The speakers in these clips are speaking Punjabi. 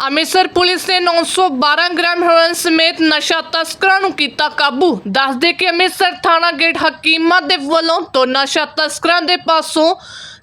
ਅੰਮ੍ਰਿਤਸਰ ਪੁਲਿਸ ਨੇ 912 ਗ੍ਰਾਮ ਹੈਰੋਇਨ ਸਮੇਤ ਨਸ਼ਾ ਤਸਕਰਾਂ ਨੂੰ ਕੀਤਾ ਕਾਬੂ। ਦੱਸਦੇ ਕਿ ਅੰਮ੍ਰਿਤਸਰ ਥਾਣਾ ਗੇਟ ਹਕੀਮਾ ਦੇ ਵੱਲੋਂ ਤੋਂ ਨਸ਼ਾ ਤਸਕਰਾਂ ਦੇ ਪਾਸੋਂ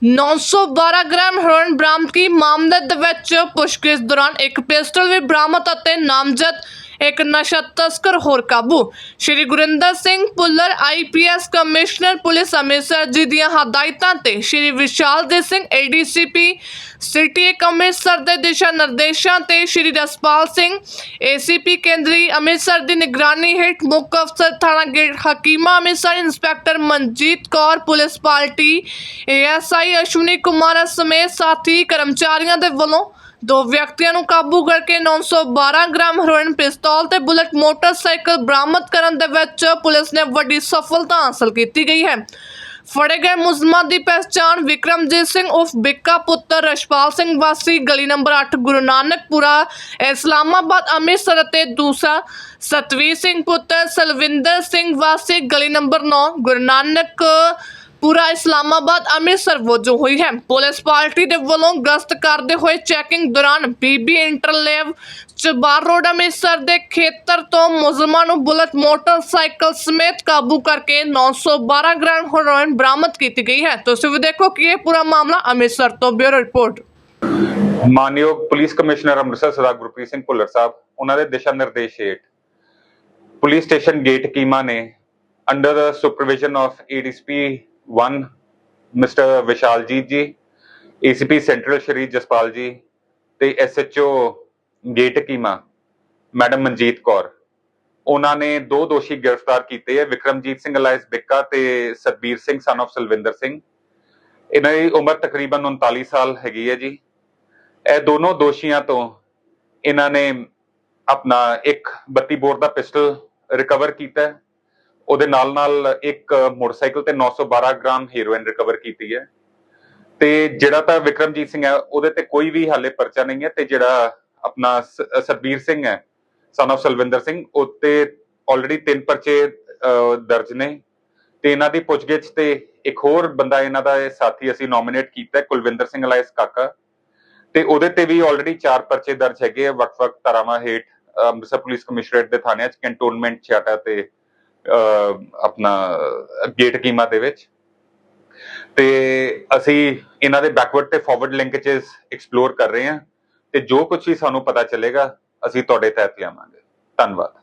912 ਗ੍ਰਾਮ ਹੈਰੋਇਨ ਬਰਾਮਦਗੀ ਮਾਮਲੇ ਦੇ ਵਿੱਚ ਪੁੱਛਗਿੱਛ ਦੌਰਾਨ ਇੱਕ ਪਿਸਟਲ ਵੀ ਬਰਾਮਦ ਅਤੇ ਨਾਮਜ਼ਦ ਇੱਕ ਨਸ਼ਾ ਤਸਕਰ ਹੋਰ ਕਾਬੂ। Shri Gurinder Singh Pullar IPS commissioner, police Amritsar ji ਦੀਆਂ ਹਦਾਇਤਾਂ ਤੇ ਸ਼੍ਰੀ ਵਿਸ਼ਾਲ ਦੇ ਸਿੰਘ ਏਡੀਸੀਪੀ ਸਿਟੀ ਅੰਮ੍ਰਿਤਸਰ ਦੇ ਦਿਸ਼ਾ ਨਿਰਦੇਸ਼ਾਂ ਤੇ ਸ਼੍ਰੀ ਰਸਪਾਲ ਸਿੰਘ ਏਸੀਪੀ ਕੇਂਦਰੀ ਅੰਮ੍ਰਿਤਸਰ ਦੀ ਨਿਗਰਾਨੀ ਹੇਠ ਮੁੱਖ ਅਫਸਰ ਥਾਣਾ gate Hakima Amritsar inspector Manjit Kaur, police party ASI Ashwani Kumar ਸਮੇਤ ਸਾਥੀ ਕਰਮਚਾਰੀਆਂ ਦੇ ਵੱਲੋਂ ਦੋ ਵਿਅਕਤੀਆਂ ਨੂੰ ਕਾਬੂ ਕਰਕੇ 912 ਗ੍ਰਾਮ ਹੈਰੋਇਨ ਪਿਸਤੌਲ ਤੇ ਬੁਲਟ ਮੋਟਰਸਾਈਕਲ ਬਰਾਮਦ ਕਰਨ ਦੇ ਵਿੱਚ ਪੁਲਿਸ ਨੇ ਵੱਡੀ ਸਫਲਤਾ ਹਾਸਲ ਕੀਤੀ ਗਈ ਹੈ। ਫੜੇ ਗਏ ਮੁਲਜ਼ਮਾਂ ਦੀ ਪਛਾਣ ਵਿਕਰਮਜੀਤ ਸਿੰਘ ਉਫ ਬਿੱਕਾ ਪੁੱਤਰ ਰਸ਼ਪਾਲ ਸਿੰਘ ਵਾਸੀ, ਗਲੀ ਨੰਬਰ 8 ਗੁਰੂ ਨਾਨਕਪੁਰਾ, ਇਸਲਾਮਾਬਾਦ ਅੰਮ੍ਰਿਤਸਰ ਅਤੇ ਦੂਸਰਾ ਸਤਵੀਰ ਸਿੰਘ ਪੁੱਤਰ ਸਲਵਿੰਦਰ ਸਿੰਘ ਵਾਸੀ, ਗਲੀ ਨੰਬਰ 9 ਗੁਰੂ ਨਾਨਕ ਪੂਰਾ ਇਸਲਾਮਾਬਾਦ ਅੰਮ੍ਰਿਤਸਰ ਵਜੋਂ ਹੋਈ ਹੈ। ਪੁਲਿਸ ਪਾਰਟੀ ਦੇ ਵੱਲੋਂ ਗਸ਼ਤ ਕਰਦੇ ਹੋਏ ਚੈਕਿੰਗ ਦੌਰਾਨ ਬੀਬੀ ਇੰਟਰਲੇਵ ਚਬਾਰ ਰੋਡ ਅੰਮ੍ਰਿਤਸਰ ਦੇ ਖੇਤਰ ਤੋਂ ਮੁਲਜ਼ਮਾਂ ਨੂੰ ਬੁਲਟ ਮੋਟਰਸਾਈਕਲ ਸਮੇਤ ਕਾਬੂ ਕਰਕੇ 912 ਗ੍ਰਾਮ ਹੈਰੋਇਨ ਬਰਾਮਦ ਕੀਤੀ ਗਈ ਹੈ। ਤੁਸੀਂ ਵੀ ਦੇਖੋ ਕਿ ਇਹ ਪੂਰਾ ਮਾਮਲਾ ਅੰਮ੍ਰਿਤਸਰ ਤੋਂ ਬਿਊਰੋ ਰਿਪੋਰਟ। ਮਾਨਯੋਗ ਪੁਲਿਸ ਕਮਿਸ਼ਨਰ ਅੰਮ੍ਰਿਤਸਰ ਸਰਦਾਰ ਗੁਰਪ੍ਰੀਤ ਸਿੰਘ ਭੁੱਲਰ ਸਾਹਿਬ, ਉਹਨਾਂ ਦੇ ਦਿਸ਼ਾ ਨਿਰਦੇਸ਼ ਹੇਠ ਪੁਲਿਸ ਸਟੇਸ਼ਨ ਗੇਟ ਕੀਮਾ ਨੇ under the supervision of ADSP 1 mister Vishaljit ji ACP central Shri Jaspal ji ਤੇ SHO gate Kima madam Manjit Kaur ਉਹਨਾਂ ਨੇ ਦੋ ਦੋਸ਼ੀ ਗ੍ਰਿਫਤਾਰ ਕੀਤੇ ਹੈ ਵਿਕਰਮਜੀਤ ਸਿੰਘ ਅਲਾਇਸ ਬਿੱਕਾ ਤੇ ਸਤਬੀਰ ਸਿੰਘ ਸਨ of ਸਲਵਿੰਦਰ ਸਿੰਘ। ਇਹਨਾਂ ਦੀ ਉਮਰ ਤਕਰੀਬਨ 39 ਸਾਲ ਹੈਗੀ ਹੈ ਜੀ। ਇਹ ਦੋਨੋਂ ਦੋਸ਼ੀਆਂ ਤੋਂ ਇਹਨਾਂ ਨੇ ਆਪਣਾ ਇੱਕ 32 ਬੋਰ ਦਾ ਪਿਸਟਲ ਰਿਕਵਰ ਕੀਤਾ। ਉਹਦੇ ਨਾਲ ਨਾਲ ਇੱਕ ਮੋਟਰਸਾਈਕਲ ਤੇ 912 ਗ੍ਰਾਮ ਹੈਰੋਇਨ ਰਿਕਵਰ ਕੀਤੀ ਹੈ। ਤੇ ਜਿਹੜਾ ਤਾਂ ਵਿਕਰਮਜੀਤ ਸਿੰਘ ਹੈ, ਉਹਦੇ ਤੇ ਕੋਈ ਵੀ ਹਾਲੇ ਪਰਚਾ ਨਹੀਂ ਹੈ ਤੇ ਜਿਹੜਾ ਆਪਣਾ ਸਰਬੀਰ ਸਿੰਘ ਹੈ, son of ਸਲਵਿੰਦਰ ਸਿੰਘ ਉੱਤੇ ਆਲਰੇਡੀ ਤਿੰਨ ਪਰਚੇ ਦਰਜ ਨੇ। ਤੇ ਇਹਨਾਂ ਦੀ ਪੁੱਛਗਿੱਛ ਤੇ ਇੱਕ ਹੋਰ ਬੰਦਾ ਇਹਨਾਂ ਦਾ ਸਾਥੀ ਅਸੀਂ ਨੋਮੀਨੇਟ ਕੀਤਾ ਕੁਲਵਿੰਦਰ ਸਿੰਘ ਅਲਾਇਸ ਕਾਕਾ। ਤੇ ਉਹਦੇ ਤੇ ਵੀ ਆਲਰੇਡੀ ਚਾਰ ਪਰਚੇ ਦਰਜ ਹੈਗੇ ਆ, ਵੱਖ-ਵੱਖ ਧਾਰਾਵਾਂ ਹੇਠ ਅੰਮ੍ਰਿਤਸਰ ਪੁਲਿਸ ਕਮਿਸ਼ਨਰੇਟ ਦੇ ਥਾਣਿਆਂ 'ਚ, ਕੰਟੋਨਮੈਂਟ ਛਾਟਾ ਤੇ ਆਪਣਾ ਗੇਟ ਕੀਮਾ ਦੇ ਵਿੱਚ। ਤੇ ਅਸੀਂ ਇਹਨਾਂ ਦੇ ਬੈਕਵਰਡ ਤੇ ਫਾਰਵਰਡ ਲਿੰਕੇजेस ਐਕਸਪਲੋਰ ਕਰ ਰਹੇ ਹਾਂ। ਤੇ ਜੋ ਕੁਝ ਵੀ ਸਾਨੂੰ ਪਤਾ ਚੱਲੇਗਾ, ਅਸੀਂ ਤੁਹਾਡੇ ਤਹਿਤ ਲਿਆਵਾਂਗੇ। ਧੰਨਵਾਦ।